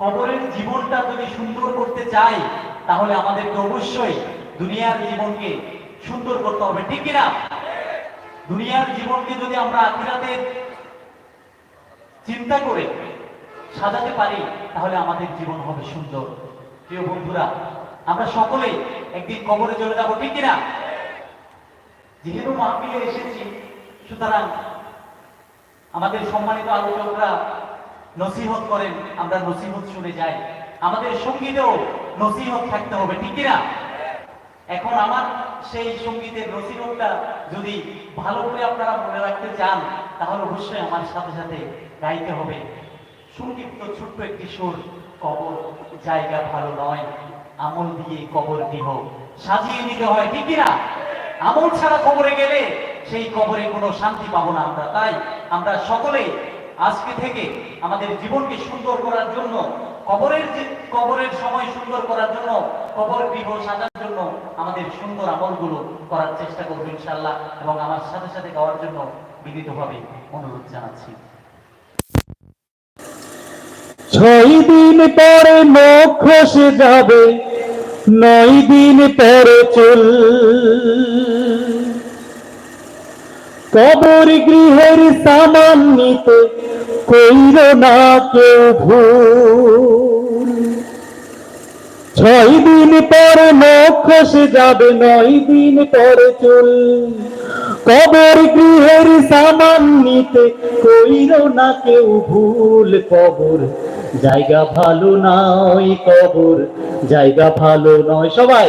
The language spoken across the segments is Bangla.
কবরের জীবনটা যদি সুন্দর করতে চাই, তাহলে আমাদেরকে অবশ্যই দুনিয়ার জীবনকে সুন্দর করতে হবে, ঠিক কিনা? দুনিয়ার জীবনকে যদি আমরা আখিরাতের চিন্তা করে সাজাতে পারি, তাহলে আমাদের জীবন হবে সুন্দর। প্রিয় বন্ধুরা, আমরা সকলে একদিন কবরে চলে যাব, ঠিক কিনা? যেহেতু মাহফিলে এসেছি, সুতরাং আমাদের সম্মানিত আলোচকরা নসিহত করেন, আমরা নসিহত শুনে যাই। আমাদের সঙ্গীতেও নসিহত থাকতে হবে, ঠিক কিনা? এখন আমার সেই সঙ্গীতের নসিহতটা যদি ভালো করে আপনারা মনে রাখতে চান, তাহলে অবশ্যই আমার সাথে সাথে গাইতে হবে। সংক্ষিপ্ত ছোট্ট একটি সুর, কবর জায়গা ভালো নয়, আমল দিয়ে কবর দিহ সাজিয়ে নিতে হয়, ঠিক কিনা? আমল ছাড়া কবরে গেলে সেই কবরে কোনো শান্তি পাবো না আমরা, তাই আমরা সকলেই আজকে থেকে আমাদের জীবনকে সুন্দর করার জন্য, কবরের যে, কবরের সময় সুন্দর করার জন্য, কবর গৃহ সাজার জন্য আমাদের সুন্দর আমলগুলো করার চেষ্টা করব ইনশাল্লাহ এবং আমার সাথে সাথে গাওয়ার জন্য বিনীতভাবে অনুরোধ জানাচ্ছি। ছয় দিন পরে মুখ খসে যাবে, নয় দিন পরে চুল কবর গৃহের সামান নিতে কইল না কেউ ভুল। ছয় দিন পরে খসে যাবে, নয় দিন পর চুল। কবর গৃহের সামান নিতে কইল না কেউ ভুল। কবর জায়গা ভালো নয়, কবর জায়গা ভালো নয়। সবাই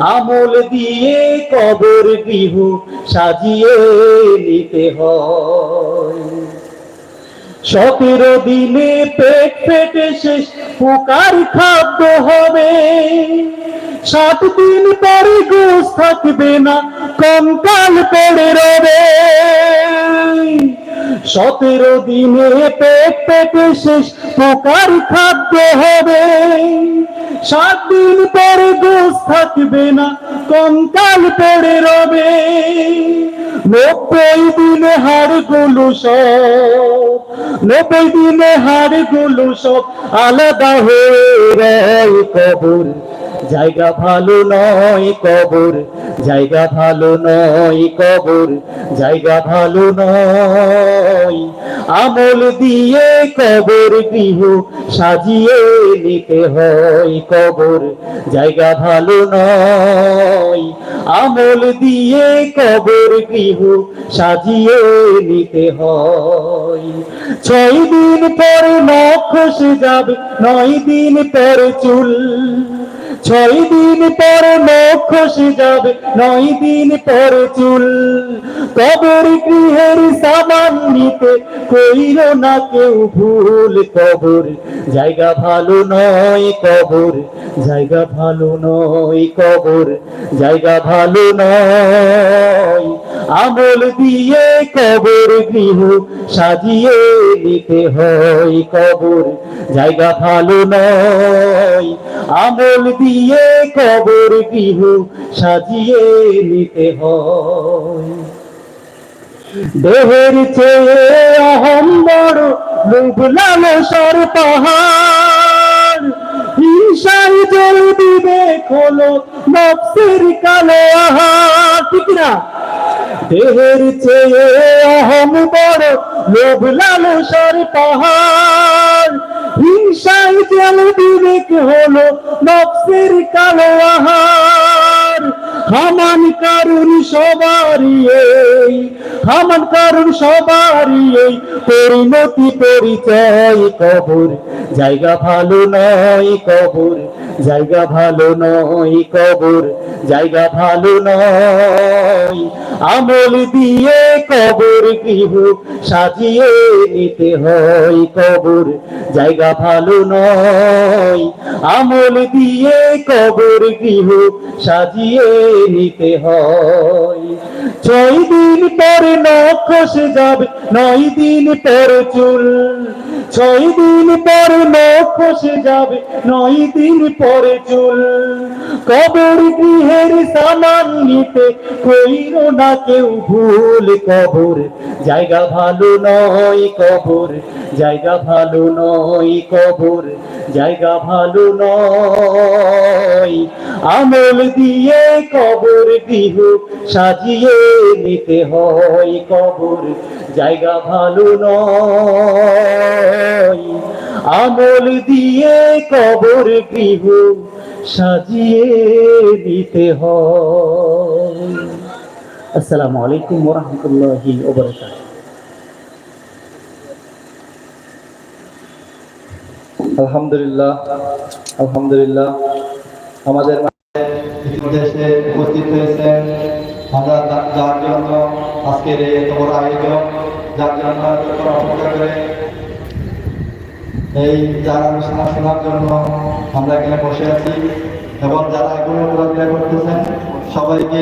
আমল দিয়ে কবর গৃহ সাজিয়ে নিতে হয়। সতেরো দিনে পেট ফেটে শেষ, পোকার খাদ্য হবে। সাত দিন পরে গোস থাকবে না, কঙ্কাল পড়ে রবে। সতেরো দিনে পেট পেটে শেষ, পোকার খাদ্য হবে। সাত দিন পরে গোস থাকবে না, কঙ্কাল পড়ে রবে। নব্বই দিনে হাড়গুলো সব, নব্বই দিনে হাড়গুলো সব আলাদা হয়ে রায় কবর। জায়গা ভালো নয় কবর, জায়গা ভালো নয় কবর, জায়গা ভালো নয়। আমল দিয়ে কবর গৃহ সাজিয়ে নিতে হয় কবর, জায়গা ভালো নয়। আমল দিয়ে কবর গৃহ সাজিয়ে নিতে হয়। ছয় দিন পরে নখ যাবে নয় দিন পরে চুল ছয় দিন পরে মুখ খসে যাবে, নয় দিন পরে চুল। কবর গৃহের সামান নিতে কইল না কেউ ভুল কবর। জায়গা ভালো নয় কবর, জায়গা ভালো নয় কবর, জায়গা ভালো নয়। আমল দিয়ে কবর গৃহ সাজিয়ে নিতে হয় কবর, জায়গা ভালো নয়। আমল দিয়ে কবর গৃহ সাজিয়ে নিতে হয়। দেহের চেয়ে অহম বড় লোভ লালসার পাহাড়। হিংসাই জল দিবে খোলো নফসের কালো আহার। ঠিক না দেহের চেয়ে পাহাড়। হিংসাই জল বিবেক হলো নকশের কালো আহার। হামান কারুন সবারই এই, হামান কারুন সবারই এই। পরিণতি পরিচয় কবর, জায়গা ভালো নয় কবর। জায়গা ভালো নয় কবর, জায়গা ভালো নয়। আমল দিয়ে কবর গৃহ সাজিয়ে নিতে হয় কবর, জায়গা ভালো নয়। আমল দিয়ে কবর গৃহ সাজিয়ে নিতে হয়। ছয় দিন পর নখ খসে যাবে, নয় দিন পর চুল ছয় দিন পর নখ খসে যাবে নয় দিন পরে চুল। কবর গৃহের সামান নিতে কইর না কেউ ভুল কবর। জায়গা ভালো নয় কবর, জায়গা ভালো নয় কবর, জায়গা ভালো নয়। আমল দিয়ে কবর গৃহ সাজিয়ে নিতে হয় কবর, জায়গা ভালো নয়। আমল দিয়ে কবর গৃহ সাজিয়ে দিতে আসসালামু আলাইকুম ওরহমতুল্লাহি ওবরাকাতুহু। আলহামদুলিল্লাহ আলহামদুলিল্লাহ। আমাদের উপস্থিত হয়েছেন যার জন্য আজকের এত বড় আয়োজন, যার জন্য করে এই যারা আলোচনা শোনার জন্য আমরা এখানে বসে আছি এবং যারা এগুলো করতেছেন সবাইকে